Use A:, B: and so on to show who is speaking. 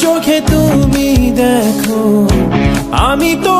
A: চোখে তুমি দেখো আমি তো